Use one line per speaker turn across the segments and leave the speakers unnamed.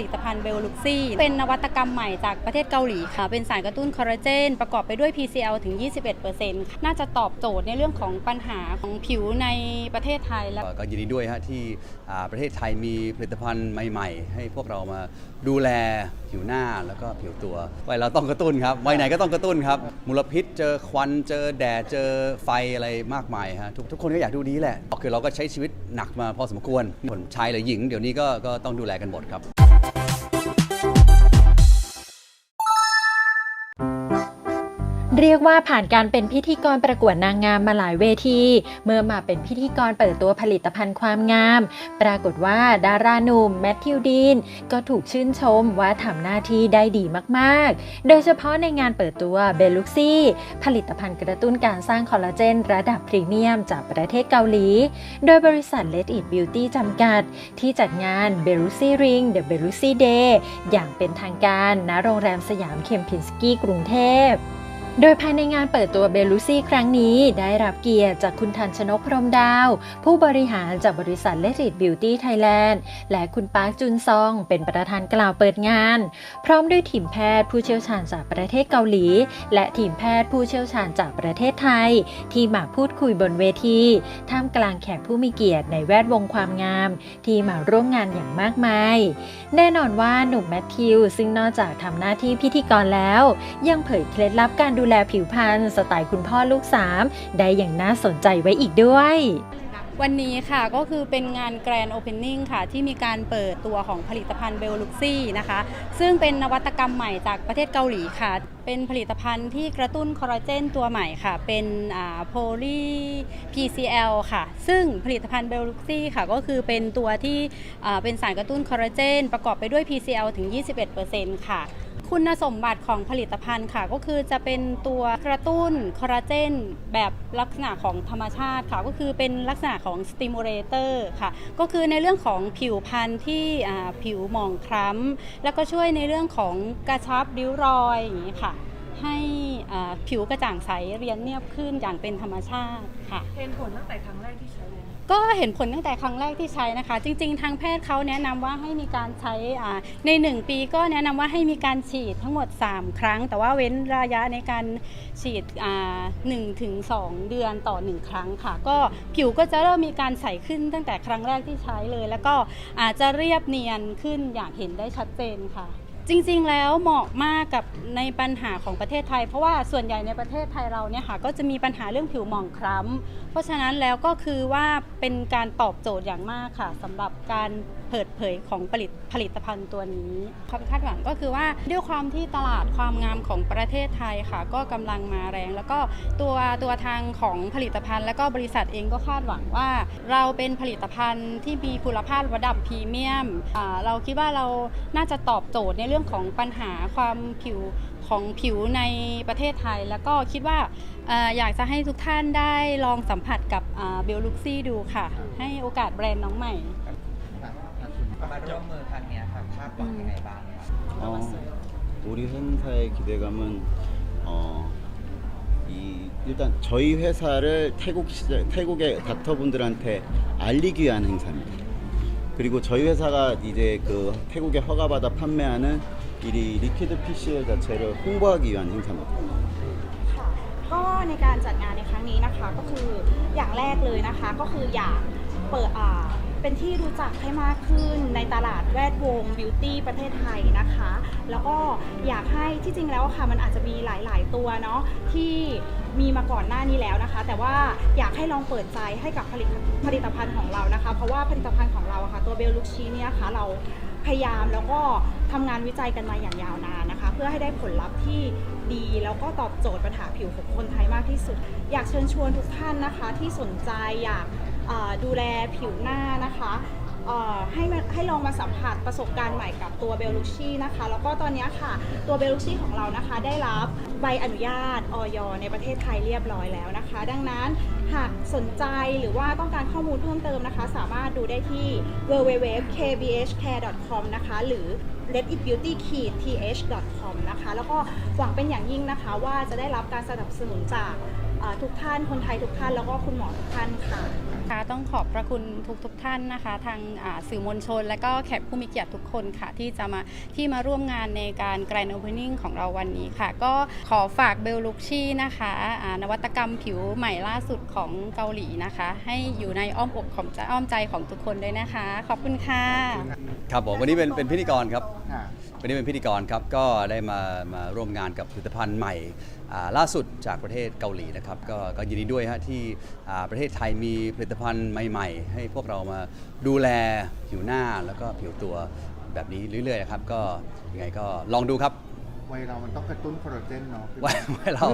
ลิตภัณฑ์เบลลุกซี่เป็นนวัตกรรมใหม่จากประเทศเกาหลีค่ะ เป็นสารกระตุ้นคอลลาเจน ประกอบไปด้วย PCL ถึง 21%น่าจะตอบโจทย์ในเรื่องของปัญหาของผิวในประเทศไทยและ
ก็ยินดีด้วยฮะที่ประเทศไทยมีผลิตภัณฑ์ใหม่ ๆ ให้พวกเรามาดูแลผิวหน้าแล้วก็ผิวตัววัยเราต้องกระตุ้นครับวัยไหนก็ต้องกระตุ้นครับมลพิษเจอควันเจอแดดเจอไฟอะไรมากมายฮะทุกทุกคนก็อยากดูดีแหละคือเราก็ใช้ชีวิตหนักมาพอสมควรผลชายหรือหญิงเดี๋ยวนี้ก็ก็ต้องดูแลกันหมดครับ
เรียกว่าผ่านการเป็นพิธีกรประกวดนางงามมาหลายเวที เมื่อมาเป็นพิธีกรเปิดตัวผลิตภัณฑ์ความงาม ปรากฏว่าดาราหนุ่มแมทธิวดีนก็ถูกชื่นชมว่าทำหน้าที่ได้ดีมากๆ โดยเฉพาะในงานเปิดตัวเบลุกซี่ผลิตภัณฑ์กระตุ้นการสร้างคอลลาเจนระดับพรีเมียมจากประเทศเกาหลี โดยบริษัท Let It Beauty จำกัด ที่จัดงาน b e l u s i Ring The b e l u s i Day อย่างเป็นทางการณโรงแรมสยามเคมพินสกี้กรุงเทพ โดยภายในงานเปิดตัวเบลูซี่ครั้งนี้ได้รับเกียรติจากคุณทันชนกพรหมดาว ผู้บริหารจากบริษัทเลดิตบิวตี้ไทยแลนด์และคุณปาร์คจุนซองเป็นประธานกล่าวเปิดงาน พร้อมด้วยทีมแพทย์ผู้เชี่ยวชาญจากประเทศเกาหลี และทีมแพทย์ผู้เชี่ยวชาญจากประเทศไทย ที่มาพูดคุยบนเวที ท่ามกลางแขกผู้มีเกียรติในแวดวงความงาม ที่มาร่วมงานอย่างมากมาย แน่นอนว่าหนุ่มแมทธิวซึ่งนอกจากทำหน้าที่พิธีกรแล้ว ยังเผยเคล็ดลับการดูแลผิวพรรณสไตล์คุณพ่อลูกสามได้อย่างน่าสนใจไว้อีกด้วย
วันนี้ค่ะก็คือเป็นงานแกรนด์โอเพนนิ่งค่ะ ที่มีการเปิดตัวของผลิตภัณฑ์เบลลุกซี่นะคะ ซึ่งเป็นนวัตกรรมใหม่จากประเทศเกาหลีค่ะ เป็นผลิตภัณฑ์ที่กระตุ้นคอลลาเจนตัวใหม่ค่ะ เป็นโพลี PCL ค่ะ ซึ่งผลิตภัณฑ์เบลลุกซี่ค่ะ ก็คือเป็นตัวที่อ่าเป็นสารกระตุ้นคอลลาเจนประกอบไปด้วย PCL ถึง 21%ค่ะ คุณสมบัติของผลิตภัณฑ์ค่ะ ก็คือจะเป็นตัวกระตุ้นคอลลาเจนแบบลักษณะของธรรมชาติค่ะ ก็คือเป็นลักษณะของสติมูเลเตอร์ค่ะ ก็คือในเรื่องของผิวพรรณที่ผิวหมองคล้ำ แล้วก็ช่วยในเรื่องของกระชับริ้วรอยอย่างนี้ค่ะ ให้อ่าผิวกระจ่างใสเรียนเนียบขึ้นอย่างเป็นธรรมชาติค่ะ
เห็นผลตั้งแต่ครั้งแรกที่ใช้เลยนะ
ก็เห็นผลตั้งแต่ครั้งแรกที่ใช้นะคะ จริง ๆ ทางแพทย์เขาแนะนำว่าให้มีการใช้อ่าใน 1 ปีก็แนะนำว่าให้มีการฉีดทั้งหมด 3 ครั้ง แต่ว่าเว้นระยะในการฉีดหนึ่งถึงสองเดือนต่อ 1 ครั้งค่ะ ก็ผิวก็จะเริ่มมีการใสขึ้นตั้งแต่ครั้งแรกที่ใช้เลย แล้วก็อาจจะเรียบเนียนขึ้นอย่างเห็นได้ชัดเจนค่ะ จริงๆ แล้วเหมาะมากกับในปัญหาของประเทศไทย เพราะว่าส่วนใหญ่ในประเทศไทยเราเนี่ยค่ะก็จะมีปัญหาเรื่องผิวหมองคล้ำเพราะฉะนั้นแล้วก็คือว่าเป็นการตอบโจทย์อย่างมากค่ะสำหรับการเปิดเผยของผลิตผลิตภัณฑ์ตัวนี้ความคาดหวังก็คือว่าด้วยความที่ตลาดความงามของประเทศไทยค่ะ ก็กำลังมาแรง แล้วก็ตัวตัวทางของผลิตภัณฑ์ แล้วก็บริษัทเองก็คาดหวังว่า เราเป็นผลิตภัณฑ์ที่มีคุณภาพระดับพรีเมียมเราคิดว่าเราน่าจะตอบโจทย์ในเรื่ของปัญหาความผิวของผิวในประเทศไทย แล้วก็คิดว่าเอ่ออยากจะให้ทุกท่านได้ลองสัมผัสกับเบลลุกซี่ดูค่ะ ให้โอกาสแบรนด์น้องใหม่
มาร่วมมือครั้งเนี้ยครับคาดหวังยังไงบ้างครับ
어, 우리 회사의 기대감은 어, 이 일단 저희 회사를 태국 시장, 태국의 닥터분들한테 알리기 위한 행사입니다. 그리고 저희 회사가 이제 그 태국에 허가받아 판매하는 이 리퀴드 PCL 자체를 홍보하기 위한 행사입니다.
ค่ะ ก็ในการจัดงานในครั้งนี้นะคะ ก็คืออย่างแรกเลยนะคะ ก็คืออยากเปิดอ่า เป็นที่รู้จักให้มากขึ้นในตลาดแวดวงบิวตี้ประเทศไทยนะคะ แล้วก็อยากให้ที่จริงแล้วค่ะมันอาจจะมีหลาย ๆ ตัวเนาะที่มีมาก่อนหน้านี้แล้วนะคะ แต่ว่าอยากให้ลองเปิดใจให้กับผลิตผลิตภัณฑ์ของเรานะคะ เพราะว่าผลิตภัณฑ์ของเราค่ะตัวเบลลุกชีเนี่ยค่ะเราพยายามแล้วก็ทำงานวิจัยกันมาอย่างยาวนานนะคะ เพื่อให้ได้ผลลัพธ์ที่ดีแล้วก็ตอบโจทย์ปัญหาผิวของคนไทยมากที่สุด อยากเชิญชวนทุกท่านนะคะที่สนใจอยาก ดูแลผิวหน้านะคะให้ให้ลองมาสัมผัสประสบการณ์ใหม่กับตัวเบลลุชี่นะคะแล้วก็ตอนนี้ค่ะตัวเบลลุชี่ของเรานะคะ ได้รับใบอนุญาตออยในประเทศไทยเรียบร้อยแล้วนะคะ ดังนั้นหากสนใจหรือว่าต้องการข้อมูลเพิ่มเติมนะคะ สามารถดูได้ที่ www.kbhcare.com นะคะ หรือ letitbeauty-th.com นะคะ แล้วก็หวังเป็นอย่างยิ่งนะคะว่าจะได้รับการสนับสนุนจากทุกท่านคนไทยทุกท่านแล้วก็คุณหมอทุกท่านค่ะ
ค่ะต้องขอบพระคุณทุกทุกๆท่านนะคะ ทางสื่อมวลชน และก็แขกผู้มีเกียรติทุกคนค่ะ ที่จะมาที่มาร่วมงานในการแกรนด์โอเพนนิ่งของเราวันนี้ค่ะ ก็ขอฝากเบลลุกชี่นะคะนวัตกรรมผิวใหม่ล่าสุดของเกาหลีนะคะ ให้อยู่ในอ้อมอกของอ้อมใจของทุกคนด้วยนะคะ ขอบคุณค่ะ
ครับผมวันนี้เป็นเป็นพิธีกรครับ วันนี้เป็นพิธีกรครับ ก็ได้มามาร่วมงานกับผลิตภัณฑ์ใหม่อ่าล่าสุดจากประเทศเกาหลีนะครับก็ก็ยินดีด้วยฮะที่อ่าประเทศไทยมีผลิตภัณฑ์ใหม่ ๆ ให้พวกเรามาดูแลผิวหน้าแล้วก็ผิวตัวแบบนี้เรื่อยๆนะครับก็ยังไงก็ลองดูครับ
วัยเรามันต้องกระตุ้นคอลลาเจนเนาะ
วัยวัยเรา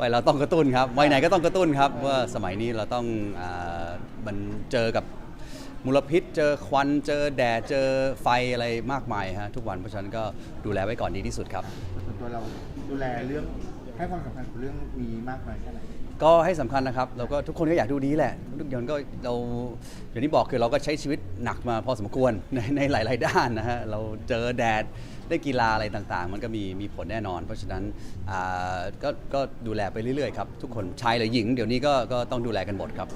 วัยเราต้องกระตุ้นครับวัยไหนก็ต้องกระตุ้นครับว่าสมัยนี้เราต้องอามันเจอกับ มลพิษ เจอควันเจอแดดเจอไฟอะไรมากมายฮะทุกวันเพราะฉะนั้นก็ดูแลไว้ก่อนดีที่สุดครับ
ส่วนตัวเราดูแลเรื่องให้ความสำคัญกับเรื่องนี้มากน้อยแค่ไหน
ก็ให้สำคัญนะครับเราก็ทุกคนก็อยากดูดีแหละ ทุกคนก็เราอย่างที่บอกคือเราก็ใช้ชีวิตหนักมาพอสมควรในในหลาย ๆ ด้านนะฮะเราเจอแดดได้กีฬาอะไรต่าง ๆ มันก็มีมีผลแน่นอน เพราะฉะนั้นอ่าก็ก็ดูแลไปเรื่อย ๆ ครับ ทุกคนชายหรือหญิง เดี๋ยวนี้ก็ก็ต้องดูแลกันหมดครับ